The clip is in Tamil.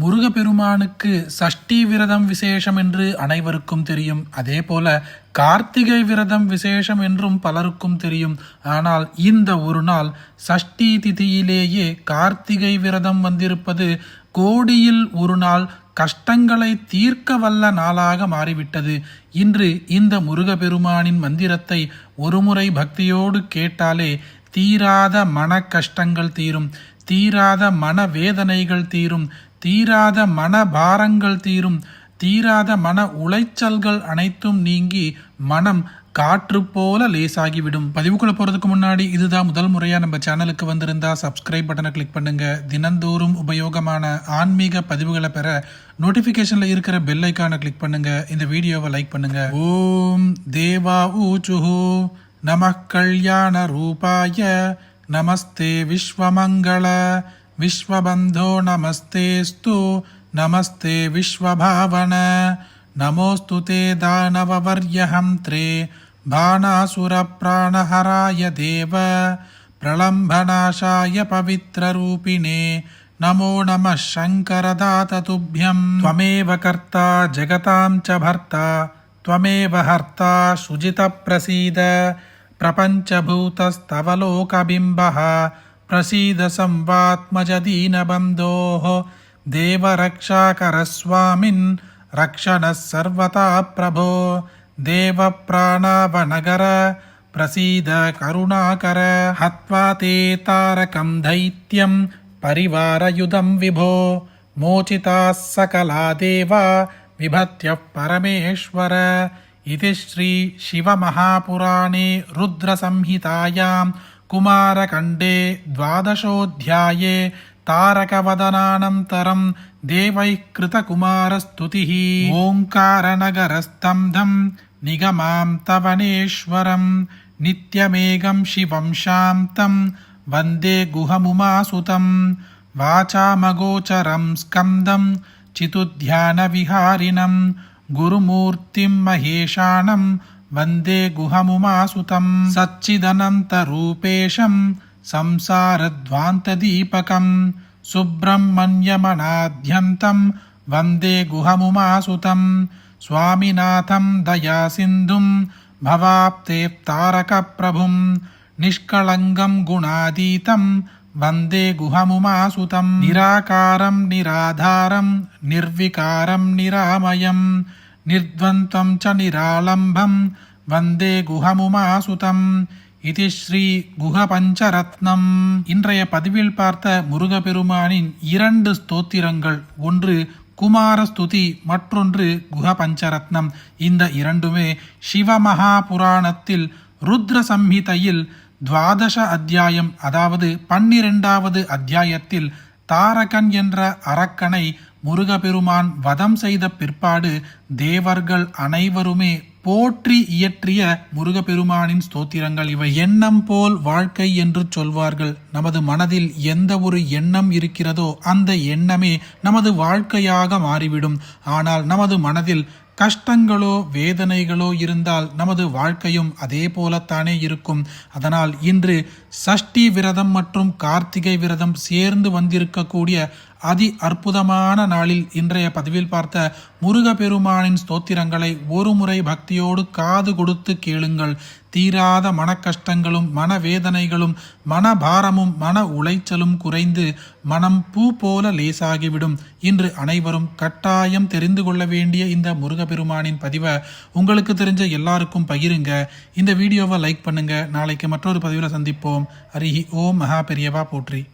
முருகப்பெருமானுக்கு சஷ்டி விரதம் விசேஷம் என்று அனைவருக்கும் தெரியும். அதே போல கார்த்திகை விரதம் விசேஷம் என்றும் பலருக்கும் தெரியும். ஆனால் இந்த ஒரு நாள் சஷ்டி திதியிலேயே கார்த்திகை விரதம் வந்திருப்பது கோடியில் ஒரு நாள் கஷ்டங்களை தீர்க்க வல்ல நாளாக மாறிவிட்டது. இன்று இந்த முருகப்பெருமானின் மந்திரத்தை ஒருமுறை பக்தியோடு கேட்டாலே தீராத மன கஷ்டங்கள் தீரும். தீராத மன வேதனைகள் தீரும். தீராத மன பாரங்கள் தீரும். தீராத மன உளைச்சல்கள் அனைத்தும் நீங்கி மனம் காற்று போல லேசாகிவிடும். பதிவுக்குள்ள போகிறதுக்கு முன்னாடி இதுதான் முதல் முறையாக நம்ம சேனலுக்கு வந்திருந்தா சப்ஸ்கிரைப் பட்டனை கிளிக் பண்ணுங்க. தினந்தோறும் உபயோகமான ஆன்மீக பதிவுகளை பெற நோட்டிஃபிகேஷனில் இருக்கிற பெல் ஐக்கானை கிளிக் பண்ணுங்க. இந்த வீடியோவை லைக் பண்ணுங்க. ஓம் தேவா ஊச்சுஹு நம கல்யாண ரூபாய. நமஸ்தே விஸ்வமங்கள. विश्वबन्धो नमस्तेऽस्तु नमस्ते विश्वभावन नमोऽस्तु ते दानववर्यहन्त्रे बाणासुरप्राणहराय देव प्रलम्भनाशाय पवित्ररूपिणे नमो नमः शङ्करदाततुभ्यं त्वमेव कर्ता जगतां च भर्ता त्वमेव हर्ता शुजितप्रसीद प्रपञ्चभूतस्तव लोकबिम्बः ప్రసీద సంవాత్మజ దీనబంధోః దేవరక్షాకరస్వామిన్ రక్షణ సర్వతా ప్రభో దేవ ప్రాణావనగర ప్రసీద కరుణాకర హత్వా తే తారకం దైత్యం పరివారయుధం విభో మోచితా సకలా దేవా విభత్య పరమేశ్వర ఇది శ్రీ శివమహాపురాణే రుద్రసంహితాయాం कुमारखण्डे द्वादशोऽध्याये तारकवदनानन्तरं देवैः कृतकुमारस्तुतिः ओङ्कारनगरस्तं धं निगमां तवनेश्वरं नित्यमेघं शिवं शान्तं वन्दे गुहमुमासुतं वाचामगोचरं स्कन्दं चितुध्यानविहारिणं गुरुमूर्तिं महेशानं వందే గుహముమాసుతం సచ్చిదనంతరూపేశం సంసారధ్వాంతదీపకం సుబ్రహ్మణ్యమణాద్యంతం వందే గుహముమాసుతం స్వామినాథం దయాసింధుం భవాప్తేప్తారకప్రభుం నిష్కళంగం గుణాదీతం వందే గుహముమాసుతం నిరాకారం నిరాధారం నిర్వికారం నిరామయం நிர்வந்தம் ச நிராலம்பம் வந்தே குஹமுமாசுதம் இது ஸ்ரீ குஹ பஞ்சரத்னம் இன்றைய பதிவில் பார்த்த முருகப்பெருமானின் இரண்டு ஸ்தோத்திரங்கள் ஒன்று குமாரஸ்துதி மற்றொன்று குஹ பஞ்சரத்னம் இந்த இரண்டுமே சிவமகா புராணத்தில் ருத்ர சம்ஹிதையில் துவாதச அத்தியாயம் அதாவது பன்னிரெண்டாவது அத்தியாயத்தில் தாரகன் என்ற அரக்கனை முருகபெருமான் வதம் செய்த பிற்பாடு தேவர்கள் அனைவருமே போற்றி இயற்றிய முருகப்பெருமானின் ஸ்தோத்திரங்கள் இவை. எண்ணம் போல் வாழ்க்கை என்று சொல்வார்கள். நமது மனதில் எந்த ஒரு எண்ணம் இருக்கிறதோ அந்த எண்ணமே நமது வாழ்க்கையாக மாறிவிடும். ஆனால் நமது மனதில் கஷ்டங்களோ வேதனைகளோ இருந்தால் நமது வாழ்க்கையும் அதே போலத்தானே இருக்கும். அதனால் இன்று சஷ்டி விரதம் மற்றும் கார்த்திகை விரதம் சேர்ந்து வந்திருக்கக்கூடிய அதி அற்புதமான நாளில் இன்றைய பதிவில் பார்த்த முருகப்பெருமானின் ஸ்தோத்திரங்களை ஒரு முறை பக்தியோடு காது கொடுத்து கேளுங்கள். தீராத மன கஷ்டங்களும் மனவேதனைகளும் மனபாரமும் மன உளைச்சலும் குறைந்து மனம் பூ போல லேசாகிவிடும். இன்று அனைவரும் கட்டாயம் தெரிந்து கொள்ள வேண்டிய இந்த முருகப்பெருமானின் பதிவை உங்களுக்கு தெரிஞ்ச எல்லாருக்கும் பகிருங்க. இந்த வீடியோவை லைக் பண்ணுங்க. நாளைக்கு மற்றொரு பதிவில் சந்திப்போம். அரிஹி ஓம் மகா பெரியவா போற்றி.